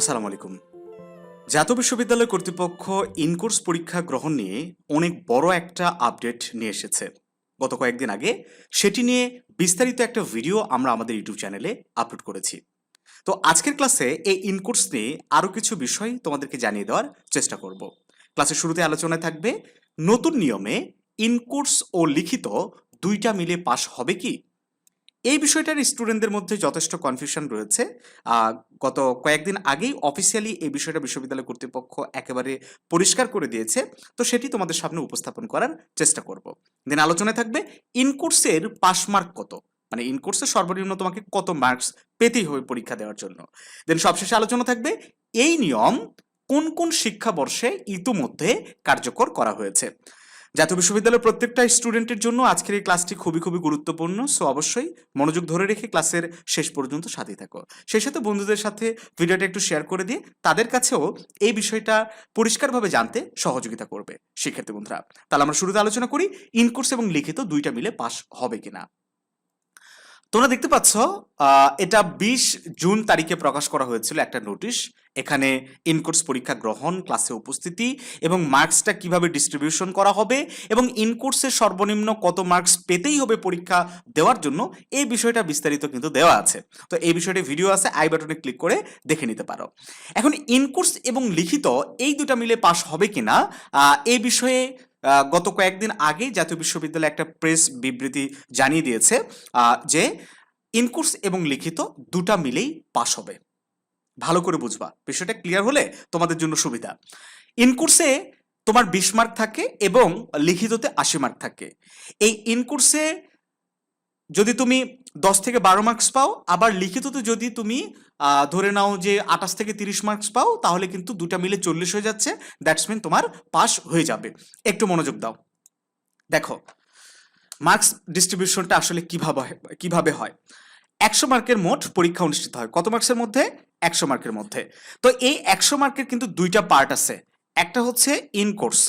আসসালামু আলাইকুম। জাতীয় বিশ্ববিদ্যালয় কর্তৃপক্ষ ইনকোর্স পরীক্ষা গ্রহণ নিয়ে অনেক বড় একটা আপডেট নিয়ে এসেছে। গত কয়েকদিন আগে সেটি নিয়ে বিস্তারিত একটা ভিডিও আমরা আমাদের ইউটিউব চ্যানেলে আপলোড করেছি। তো আজকের ক্লাসে এই ইনকোর্স নিয়ে আরও কিছু বিষয় তোমাদেরকে জানিয়ে দেওয়ার চেষ্টা করব। ক্লাসের শুরুতে আলোচনায় থাকবে, নতুন নিয়মে ইনকোর্স ও লিখিত দুইটা মিলে পাশ হবে কি? এই বিষয়টার স্টুডেন্টদের মধ্যে যথেষ্ট কনফিউশন রয়েছে। গত কয়েকদিন আগেই অফিসিয়ালি এই বিষয়টা বিশ্ববিদ্যালয় কর্তৃপক্ষ একেবারে পরিষ্কার করে দিয়েছে। তো সেটি তোমাদের সামনে উপস্থাপন করার চেষ্টা করব। দেন আলোচনায় থাকবে ইনকোর্সের পাস মার্ক কত? মানে ইনকোর্সে সর্বনিম্ন তোমাকে কত মার্কস পেতেই হবে পরীক্ষা দেওয়ার জন্য? দেন সবশেষে আলোচনা থাকবে, এই নিয়ম কোন কোন শিক্ষাবর্ষে ইতিমধ্যে কার্যকর করা হয়েছে? জাতীয় বিশ্ববিদ্যালয়ের প্রত্যেকটা স্টুডেন্টের জন্য আজকের এই ক্লাসটি খুবই খুবই গুরুত্বপূর্ণ। সো অবশ্যই মনোযোগ ধরে রেখে ক্লাসের শেষ পর্যন্ত সাথেই থাকো। সেই সাথে বন্ধুদের সাথে ভিডিওটা একটু শেয়ার করে দিয়ে তাদের কাছেও এই বিষয়টা পরিষ্কারভাবে জানতে সহযোগিতা করবে। শিক্ষার্থী বন্ধুরা, তাহলে আমরা শুরুতে আলোচনা করি ইনকোর্স এবং লিখিত দুইটা মিলে পাস হবে কিনা। তোমরা দেখতে পাচ্ছ এটা বিশ জুন তারিখে প্রকাশ করা হয়েছিল একটা নোটিশ। এখানে ইনকোর্স পরীক্ষা গ্রহণ, ক্লাসে উপস্থিতি এবং মার্কসটা কীভাবে ডিস্ট্রিবিউশন করা হবে এবং ইনকোর্সের সর্বনিম্ন কত মার্কস পেতেই হবে পরীক্ষা দেওয়ার জন্য এই বিষয়টা বিস্তারিত কিন্তু দেওয়া আছে। তো এই বিষয়টি ভিডিও আছে, আই বাটনে ক্লিক করে দেখে নিতে পারো। এখন ইনকোর্স এবং লিখিত এই দুটা মিলে পাশ হবে কিনা এই বিষয়ে গত কয়েকদিন আগেই জাতীয় বিশ্ববিদ্যালয় একটা প্রেস বিবৃতি জানিয়ে দিয়েছে যে ইনকোর্স এবং লিখিত দুটা মিলেই পাস হবে। ভালো করে বুঝবা, বিষয়টা ক্লিয়ার হলে তোমাদের জন্য সুবিধা। ইনকোর্সে তোমার বিশ মার্ক থাকে এবং লিখিততে আশি মার্ক থাকে। এই ইনকোর্সে যদি তুমি দশ থেকে বারো মার্কস পাও, আবার লিখিততে যদি তুমি ধরে নাও যে আঠাশ থেকে তিরিশ মার্কস পাও, তাহলে কিন্তু দুটা মিলে চল্লিশ হয়ে যাচ্ছে। দ্যাটস মিন তোমার পাস হয়ে যাবে। একটু মনোযোগ দাও। দেখো মার্কস ডিস্ট্রিবিউশনটা আসলে কীভাবে কীভাবে হয়? একশো মার্কের মোট পরীক্ষা অনুষ্ঠিত হয়। কত মার্কসের মধ্যে? একশো মার্কের মধ্যে। তো এই একশো মার্কের কিন্তু দুইটা পার্ট আছে। একটা হচ্ছে ইন কোর্স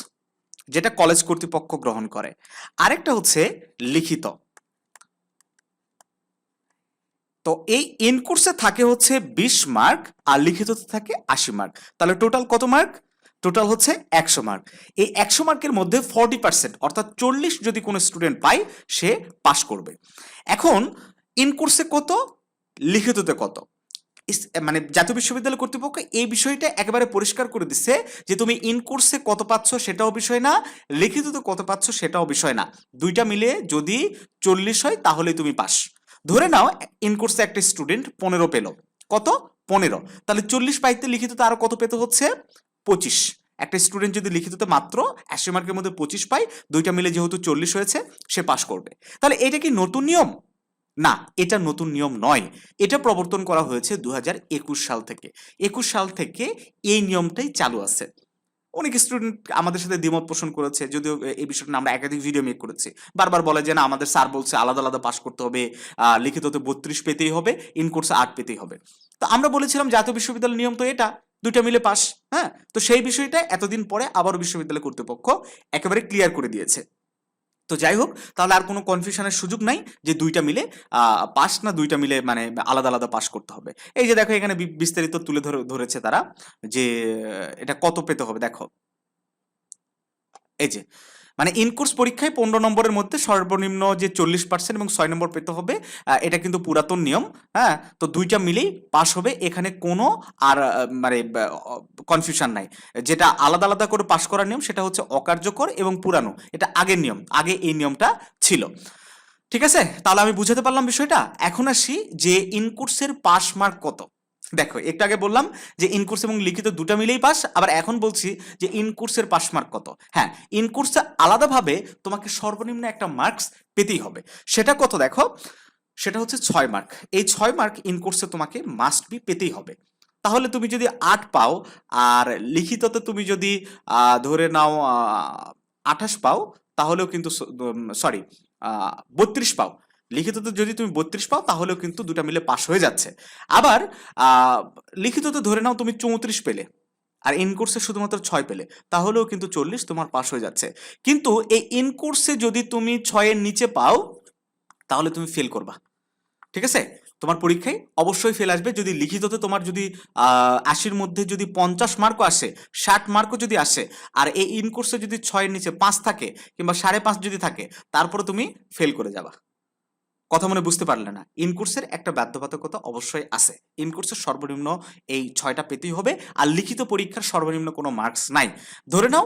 যেটা কলেজ কর্তৃপক্ষ গ্রহণ করে। আরেকটা হচ্ছে লিখিত। তো এই ইন কোর্সে থাকে হচ্ছে বিশ মার্ক আর লিখিততে থাকে আশি মার্ক তাহলে টোটাল কত মার্ক টোটাল হচ্ছে একশো মার্ক এই একশো মার্কের মধ্যে ফর্টি পার্সেন্ট অর্থাৎ চল্লিশ যদি কোনো স্টুডেন্ট পায়, সে পাস করবে। এখন ইন কোর্সে কত? লিখিততে কত? মানে জাতীয় বিশ্ববিদ্যালয় কর্তৃপক্ষ এই বিষয়টা একেবারে পরিষ্কার করে দিচ্ছে যে তুমি ইন কোর্সে কত পাচ্ছ সেটাও বিষয় না, লিখিততে কত পাচ্ছ সেটাও বিষয় না। দুইটা মিলে যদি চল্লিশ হয় তাহলে তুমি পাস ধরে নাও ইন কোর্সে একটা স্টুডেন্ট পনেরো পেল। কত? পনেরো। তাহলে চল্লিশ পাইতে লিখিততে আরও কত পেতে হচ্ছে? পঁচিশ। একটা স্টুডেন্ট যদি লিখিততে মাত্র আশি মার্কের মধ্যে পঁচিশ পায়, দুইটা মিলে যেহেতু চল্লিশ হয়েছে, সে পাস করবে। তাহলে এটা কি নতুন নিয়ম? না, এটা নতুন নিয়ম নয়। এটা প্রবর্তন করা হয়েছে দু হাজার একুশ সাল থেকে। একুশ সাল থেকে এই নিয়মটাই চালু আছে। অনেক স্টুডেন্ট আমাদের সাথে দ্বিমত পোষণ করেছে, যদিও এই বিষয়টা আমরা একাধিক ভিডিও মেক করেছি। বারবার বলে যে না, আমাদের স্যার বলছে আলাদা আলাদা পাশ করতে হবে লিখিততে বত্রিশ পেতেই হবে ইন কোর্সে আট পেতেই হবে। তো আমরা বলেছিলাম জাতীয় বিশ্ববিদ্যালয়ের নিয়ম তো এটা, দুইটা মিলে পাস হ্যাঁ? তো সেই বিষয়টা এতদিন পরে আবার বিশ্ববিদ্যালয় কর্তৃপক্ষ একেবারে ক্লিয়ার করে দিয়েছে। তো যাই হোক, তাহলে আর কোনো কনফিউশনের সুযোগ নাই যে দুইটা মিলে পাস না দুইটা মিলে মানে আলাদা আলাদা পাস করতে হবে। এই যে দেখো এখানে বিস্তারিত তুলে ধরে, ধরেছে তারা যে, এটা কত পেতে হবে, দেখো। এই যে মানে ইনকোর্স পরীক্ষায় পনেরো নম্বরের মধ্যে সর্বনিম্ন যে চল্লিশ পার্সেন্ট এবং ছয় নম্বর পেতে হবে এটা কিন্তু পুরাতন নিয়ম হ্যাঁ? তো দুইটা মিলেই পাস হবে, এখানে কোনো আর মানে কনফিউশন নাই। যেটা আলাদা আলাদা করে পাস করার নিয়ম, সেটা হচ্ছে অকার্যকর এবং পুরানো। এটা আগের নিয়ম, আগে এই নিয়মটা ছিল। ঠিক আছে? তাহলে আমি বুঝাতে পারলাম বিষয়টা? এখন আসি যে ইনকোর্সের পাস মার্ক কত। দেখো, একটু আগে বললাম যে ইনকোর্স এবং লিখিত দুটা মিলেই পাস, আবার এখন বলছি যে ইনকোর্সের পাস মার্ক কত। হ্যাঁ ইনকোর্সে আলাদাভাবে তোমাকে সর্বনিম্ন একটা মার্কস পেতেই হবে। সেটা কত দেখো? সেটা হচ্ছে ছয় মার্ক এই ছয় মার্ক ইনকোর্সে তোমাকে মাস্ট বি পেতেই হবে। তাহলে তুমি যদি আট পাও, আর লিখিততে তুমি যদি ধরে নাও আঠাশ পাও, তাহলেও কিন্তু সরি বত্রিশ পাও। লিখিততে যদি তুমি বত্রিশ পাও, তাহলেও কিন্তু দুটা মিলে পাশ হয়ে যাচ্ছে। আবার লিখিততে ধরে নাও তুমি চৌত্রিশ পেলে, আর ইনকোর্সে শুধুমাত্র ছয় পেলে, তাহলেও কিন্তু চল্লিশ তোমার পাশ হয়ে যাচ্ছে। কিন্তু এই ইনকোর্সে যদি তুমি ছয়ের নিচে পাও, তাহলে তুমি ফেল করবা। ঠিক আছে? তোমার পরীক্ষায় অবশ্যই ফেল আসবে। যদি লিখিততে তোমার যদি আশির মধ্যে যদি পঞ্চাশ মার্কও আসে, ষাট মার্কও যদি আসে, আর এই ইন কোর্সে যদি ছয়ের নিচে পাঁচ থাকে, কিংবা সাড়ে পাঁচ যদি থাকে, তারপরে তুমি ফেল করে যাবা। কথা মনে বুঝতে পারলে না। ইনকোর্সের একটা বাধ্যবাধকতা অবশ্যই আছে। ইনকোর্সের সর্বনিম্ন এই ছয়টা পেতেই হবে, আর লিখিত পরীক্ষার সর্বনিম্ন কোনো মার্কস নাই। ধরে নাও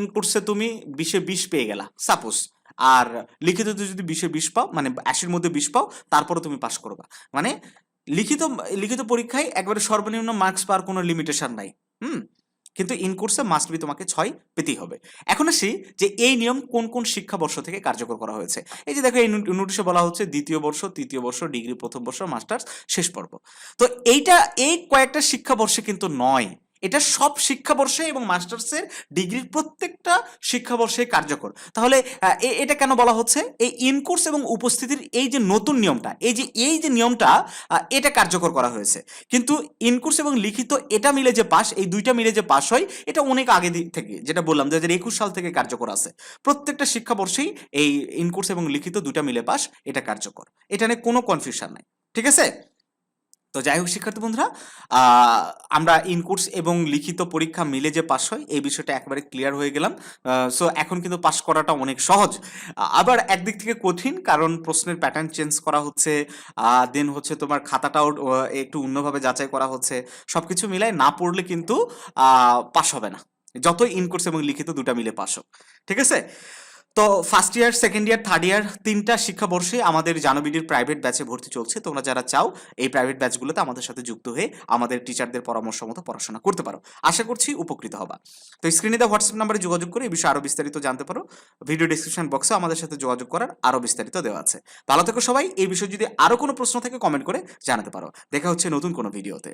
ইনকোর্সে তুমি বিশে বিশ পেয়ে গেলা, সাপোজ। আর লিখিততে যদি বিশে বিশ পাও মানে আশির মধ্যে বিশ পাও তারপরে তুমি পাশ করবা। মানে লিখিত লিখিত পরীক্ষায় একবারে সর্বনিম্ন মার্কস পাওয়ার কোনো লিমিটেশন নাই। হুম? কিন্তু ইনকোর্সে মাস্ট বি তোমাকে ছয় পেতেই হবে। এখন আসি যে এই নিয়ম কোন কোন শিক্ষাবর্ষ থেকে কার্যকর করা হয়েছে। এই যে দেখো এই নোটিশে বলা হচ্ছে দ্বিতীয় বর্ষ, তৃতীয় বর্ষ ডিগ্রি প্রথম বর্ষ মাস্টার্স শেষ পর্ব। তো এইটা, এই কয়েকটা শিক্ষাবর্ষে কিন্তু নয়। এটা সব শিক্ষাবর্ষে এবং মাস্টার্সের ডিগ্রির প্রত্যেকটা শিক্ষাবর্ষে কার্যকর। তাহলে এটা কেন বলা হচ্ছে? এই ইনকোর্স এবং উপস্থিতির এই যে নতুন নিয়মটা, এই যে এই যে নিয়মটা এটা কার্যকর করা হয়েছে। কিন্তু ইনকোর্স এবং লিখিত এটা মিলে যে পাস এই দুইটা মিলে যে পাস হয়, এটা অনেক আগে থেকে যেটা বললাম দু হাজার একুশ সাল থেকে কার্যকর আছে। প্রত্যেকটা শিক্ষাবর্ষেই এই ইনকোর্স এবং লিখিত দুটা মিলে পাস এটা কার্যকর। এটা নিয়ে কোনো কনফিউশন নাই। ঠিক আছে? তো যাই হোক শিক্ষার্থী বন্ধুরা আমরা ইনকোর্স এবং লিখিত পরীক্ষা মিলে যে পাশ হয়, এই বিষয়টা একেবারে ক্লিয়ার হয়ে গেলাম। সো এখন কিন্তু পাশ করাটা অনেক সহজ। আবার একদিক থেকে কঠিন, কারণ প্রশ্নের প্যাটার্ন চেঞ্জ করা হচ্ছে দেন হচ্ছে তোমার খাতাটাও একটু অন্যভাবে যাচাই করা হচ্ছে। সবকিছু মিলাই না পড়লে কিন্তু পাশ হবে না। যতই ইনকোর্স এবং লিখিত দুটা মিলে পাশ হোক। ঠিক আছে? তো first year second year third year তিনটা শিক্ষাবর্ষে আমাদের জানবিডির প্রাইভেট ব্যাচে ভর্তি চলছে। তোমরা যারা চাও, এই প্রাইভেট ব্যাচগুলোতে আমাদের সাথে যুক্ত হয়ে আমাদের টিচারদের পরামর্শ মতো পড়াশোনা করতে পারো। আশা করছি উপকৃত হবা। তো স্ক্রিনে দেওয়া হোয়াটসঅ্যাপ নাম্বারে যোগাযোগ করে এই বিষয়ে আরও বিস্তারিত জানতে পারো। ভিডিও ডিসক্রিপশন বক্সে আমাদের সাথে যোগাযোগ করার আরও বিস্তারিত দেওয়া আছে। ভালো থেকো সবাই। এই বিষয়ে যদি আরও কোনো প্রশ্ন থাকে কমেন্ট করে জানাতে পারো। দেখা হচ্ছে নতুন কোনো ভিডিওতে